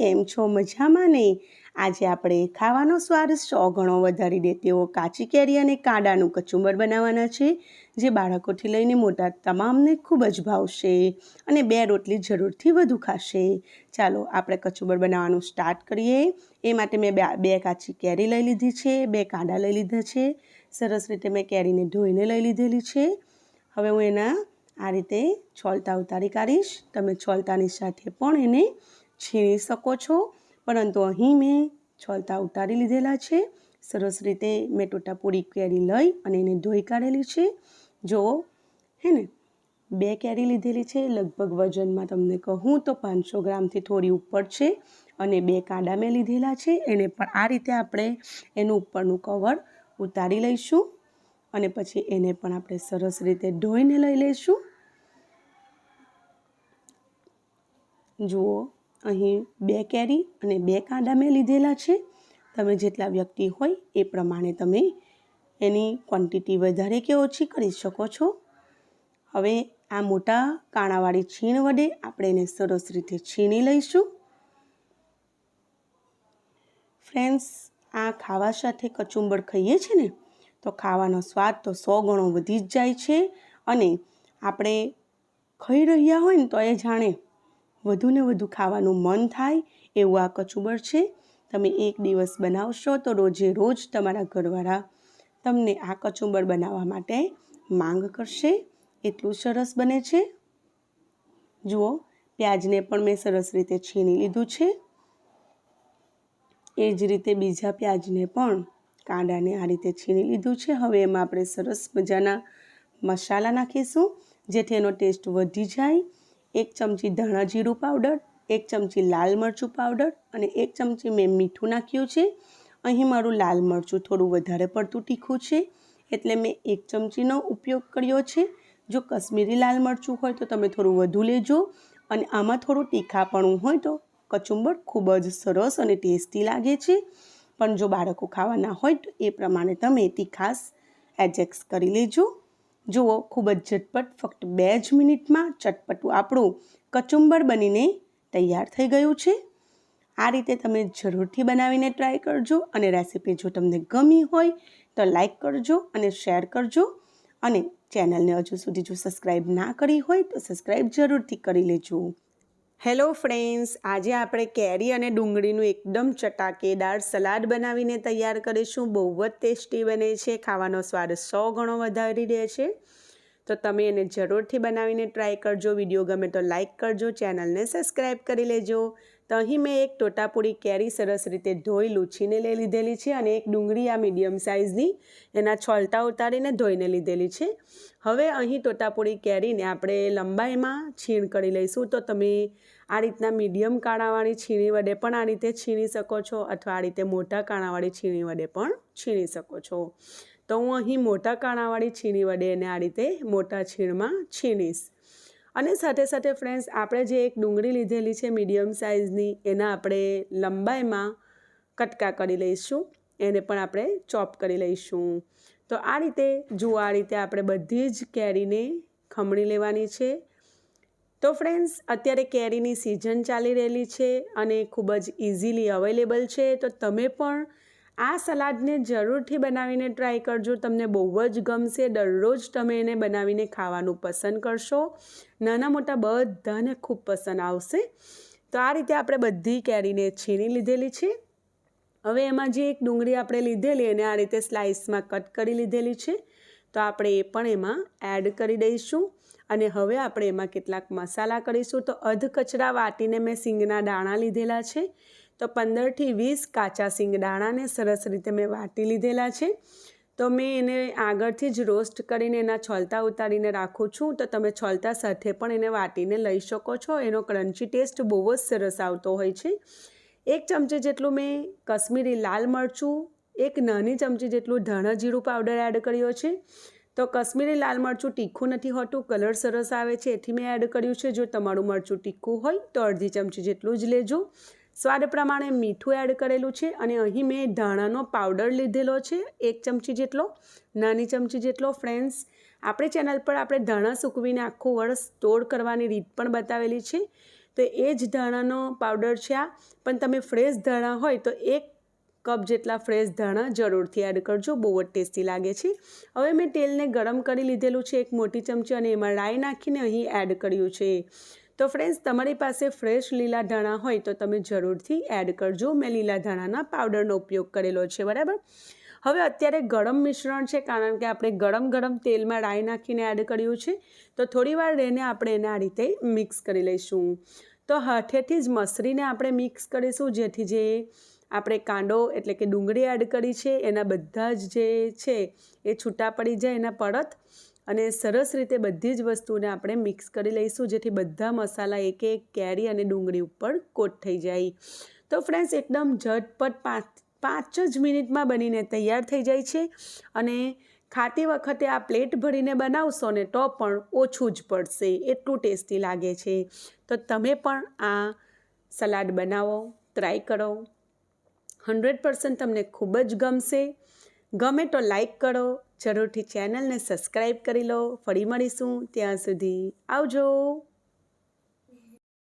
કેમ છો? મજામાં ને? આજે આપણે ખાવાનો સ્વાદ સો ગણો વધારી દે તેવો કાચી કેરી અને કાંડાનું કચુંબર બનાવવાના છે, જે બાળકોથી લઈને મોટા તમામને ખૂબ જ ભાવશે અને બે રોટલી જરૂરથી વધુ ખાશે. ચાલો આપણે કચુંબર બનાવવાનું સ્ટાર્ટ કરીએ. એ માટે મેં બે કાચી કેરી લઈ લીધી છે, બે કાંડા લઈ લીધા છે. સરસ રીતે મેં કેરીને ધોઈને લઈ લીધેલી છે. હવે હું એના આ રીતે છોલતા ઉતારી કાઢીશ. તમે છોલતાની સાથે પણ એને છીણી શકો છો, પરંતુ અહીં મેં છોલતા ઉતારી લીધેલા છે. સરસ રીતે મેં ટોટાપૂરી કેરી લઈ અને એને ધોઈ કાઢેલી છે. જો હે ને? બે કેરી લીધેલી છે, લગભગ વજનમાં તમને કહું તો પાંચસો ગ્રામથી થોડી ઉપર છે અને બે કાંડા મેં લીધેલા છે. એને પણ આ રીતે આપણે એનું ઉપરનું કવર ઉતારી લઈશું અને પછી એને પણ આપણે સરસ રીતે ધોઈને લઈ લઈશું. જુઓ અહીં બે કેરી અને બે કાંડા મેં લીધેલા છે. તમે જેટલા વ્યક્તિ હોય એ પ્રમાણે તમે એની ક્વોન્ટિટી વધારે કે ઓછી કરી શકો છો. હવે આ મોટા કાણાવાળી છીણ વડે આપણે એને સરસ રીતે છીણી લઈશું. ફ્રેન્ડ્સ, આ ખાવા સાથે કચુંબર ખાઈએ છીએ ને, તો ખાવાનો સ્વાદ તો સો ગણો વધી જ જાય છે અને આપણે ખાઈ રહ્યા હોય ને તો એ જાણે વધુને વધુ ખાવાનું મન થાય એવું આ કચુંબર છે. તમે એક દિવસ બનાવશો તો રોજે રોજ તમારા ઘરવાળા તમને આ કચુંબર બનાવવા માટે માંગ કરશે. એટલું સરસ બને છે. જુઓ, પ્યાજને પણ મેં સરસ રીતે છીણી લીધું છે. એ જ રીતે બીજા પ્યાજને પણ કાંદાને આ રીતે છીણી લીધું છે. હવે એમાં આપણે સરસ મજાના મસાલા નાખીશું, જેથી એનો ટેસ્ટ વધી જાય. એક ચમચી ધાણા જીરું પાવડર, એક ચમચી લાલ મરચું પાવડર અને એક ચમચી મેં મીઠું નાખ્યું છે. અહીં મારું લાલ મરચું થોડું વધારે પડતું તીખું છે, એટલે મેં એક ચમચીનો ઉપયોગ કર્યો છે. જો કશ્મીરી લાલ મરચું હોય તો તમે થોડું વધુ લેજો અને આમાં થોડું તીખાપણું હોય તો કચુંબર ખૂબ જ સરસ અને ટેસ્ટી લાગે છે. પણ જો બાળકો ખાવાના હોય તો એ પ્રમાણે તમે તીખાસ એડજસ્ટ કરી લેજો. જુઓ, ખૂબ જ ઝટપટ, ફક્ત બે જ મિનિટમાં ચટપટું આપણું કચુંબર બનીને તૈયાર થઈ ગયું છે. આ રીતે તમે જરૂરથી બનાવીને ટ્રાય કરજો અને રેસીપી જો તમને ગમી હોય તો લાઈક કરજો અને શેર કરજો. અને ચેનલને હજુ સુધી જો સબસ્ક્રાઈબ ના કરી હોય તો સબસ્ક્રાઈબ જરૂરથી કરી લેજો. હેલો ફ્રેન્ડ્સ, આજે આપણે કેરી અને ડુંગળીનું એકદમ ચટાકેદાર સલાડ બનાવીને તૈયાર કરીશું. બહુ જ ટેસ્ટી બને છે, ખાવાનો સ્વાદ સો ગણો વધારી દે છે. તો તમે એને જરૂરથી બનાવીને ટ્રાય કરજો. વીડિયો ગમે તો લાઇક કરજો. ચેનલને સબસ્ક્રાઈબ કરી લેજો. તો અહીં મેં એક ટોટાપુરી કેરી સરસ રીતે ધોઈ, લૂછીને લઈ લીધેલી છે અને એક ડુંગળી આ મીડિયમ સાઇઝની એના છોલતા ઉતારીને ધોઈને લીધેલી છે. હવે અહીં ટોટાપુરી કેરીને આપણે લંબાઈમાં છીણ કરી લઈશું. તો તમે આ રીતના મીડિયમ કાણાવાળી છીણી વડે પણ આ રીતે છીણી શકો છો અથવા આ રીતે મોટા કાણાવાળી છીણી વડે પણ છીણી શકો છો. તો હું અહીં મોટા કાણાવાળી છીણી વડે એને આ રીતે મોટા છીણમાં છીણીશ. અને સાથે સાથે ફ્રેન્ડ્સ આપણે જે એક ડુંગળી લીધેલી છે મીડિયમ સાઇઝની, એના આપણે લંબાઈમાં કટકા કરી લઈશું. એને પણ આપણે ચોપ કરી લઈશું. તો આ રીતે જુઓ આ રીતે આપણે બધી જ કેરીને ખમણી લેવાની છે. તો ફ્રેન્ડ્સ અત્યારે કેરીની સિઝન ચાલી રહેલી છે અને ખૂબ જ ઇઝીલી અવેલેબલ છે. તો તમે પણ આ સલાડને જરૂરથી બનાવીને ટ્રાય કરજો. તમને બહુ જ ગમશે. દરરોજ તમે એને બનાવીને ખાવાનું પસંદ કરશો. નાના મોટા બધાને ખૂબ પસંદ આવશે. તો આ રીતે આપણે બધી કેરીને છીણી લીધેલી છે. હવે એમાં જે એક ડુંગળી આપણે લીધેલી એને આ રીતે સ્લાઇસમાં કટ કરી લીધેલી છે. તો આપણે એ પણ એમાં એડ કરી દઈશું. અને હવે આપણે એમાં કેટલાક મસાલા કરીશું. તો અધકચરા વાટીને મેં સિંગના દાણા લીધેલા છે. તો પંદરથી વીસ કાચા સિંગ દાણાને સરસ રીતે મેં વાટી લીધેલા છે. તો મેં એને આગળથી જ રોસ્ટ કરીને એના છોલતા ઉતારીને રાખું છું. તો તમે છોલતા સાથે પણ એને વાટીને લઈ શકો છો. એનો ક્રન્ચી ટેસ્ટ બહુ જ સરસ આવતો હોય છે. એક ચમચી જેટલું મેં કશ્મીરી લાલ મરચું, એક નાની ચમચી જેટલું ધાણા જીરું પાવડર એડ કર્યો છે. તો કશ્મીરી લાલ મરચું તીખું નથી હોતું, કલર સરસ આવે છે. એથી મેં એડ કર્યું છે. જો તમારું મરચું તીખું હોય તો અડધી ચમચી જેટલું જ લેજો. સ્વાદ પ્રમાણે મીઠું એડ કરેલું છે અને અહીં મેં ધાણાનો પાવડર લીધેલો છે, એક ચમચી જેટલો, નાની ચમચી જેટલો. ફ્રેન્ડ્સ, આપણી ચેનલ પર આપણે ધાણા સૂકવીને આખું વર્ષ સ્ટોર કરવાની રીત પણ બતાવેલી છે. તો એ જ ધાણાનો પાવડર છે આ. પણ તમે ફ્રેશ ધાણા હોય તો એક કપ જેટલા ફ્રેશ ધાણા જરૂરથી એડ કરજો, બહુ જ ટેસ્ટી લાગે છે. હવે મેં તેલને ગરમ કરી લીધેલું છે, એક મોટી ચમચી અને એમાં રાઈ નાખીને અહીં એડ કર્યું છે. તો ફ્રેન્ડ્સ તમારી પાસે ફ્રેશ લીલા ધાણા હોય તો તમે જરૂરથી એડ કરજો. મેં લીલા ધાણાના પાવડરનો ઉપયોગ કરેલો છે, બરાબર? હવે અત્યારે ગરમ મિશ્રણ છે, કારણ કે આપણે ગરમ ગરમ તેલમાં રાઈ નાખીને એડ કર્યું છે. તો થોડી વાર રહીને આપણે એને આ રીતે મિક્સ કરી લઈશું. તો હાથેથી જ મસરીને આપણે મિક્સ કરીશું, જેથી જે આપણે કાંડો એટલે કે ડુંગળી એડ કરી છે, એના બધા જ જે છે એ છૂટા પડી જાય એના પડત અને સરસ રીતે બધી જ વસ્તુને આપણે મિક્સ કરી લઈશું, જેથી બધા મસાલા એક એક કેરી અને ડુંગળી ઉપર કોટ થઈ જાય. તો ફ્રેન્ડ્સ, એકદમ ઝટપટ પાંચ પાંચ જ મિનિટમાં બનીને તૈયાર થઈ જાય છે અને ખાતી વખતે આ પ્લેટ ભરીને બનાવશો ને તો પણ ઓછું જ પડશે, એટલું ટેસ્ટી લાગે છે. તો તમે પણ આ સલાડ બનાવો, ટ્રાય કરો. હન્ડ્રેડ પર્સન્ટ તમને ખૂબ જ ગમશે. ગમે તો લાઈક કરો, જરૂરથી ચેનલને સબસ્ક્રાઈબ કરી લો. ફરી મળીશું ત્યાં સુધી આવજો.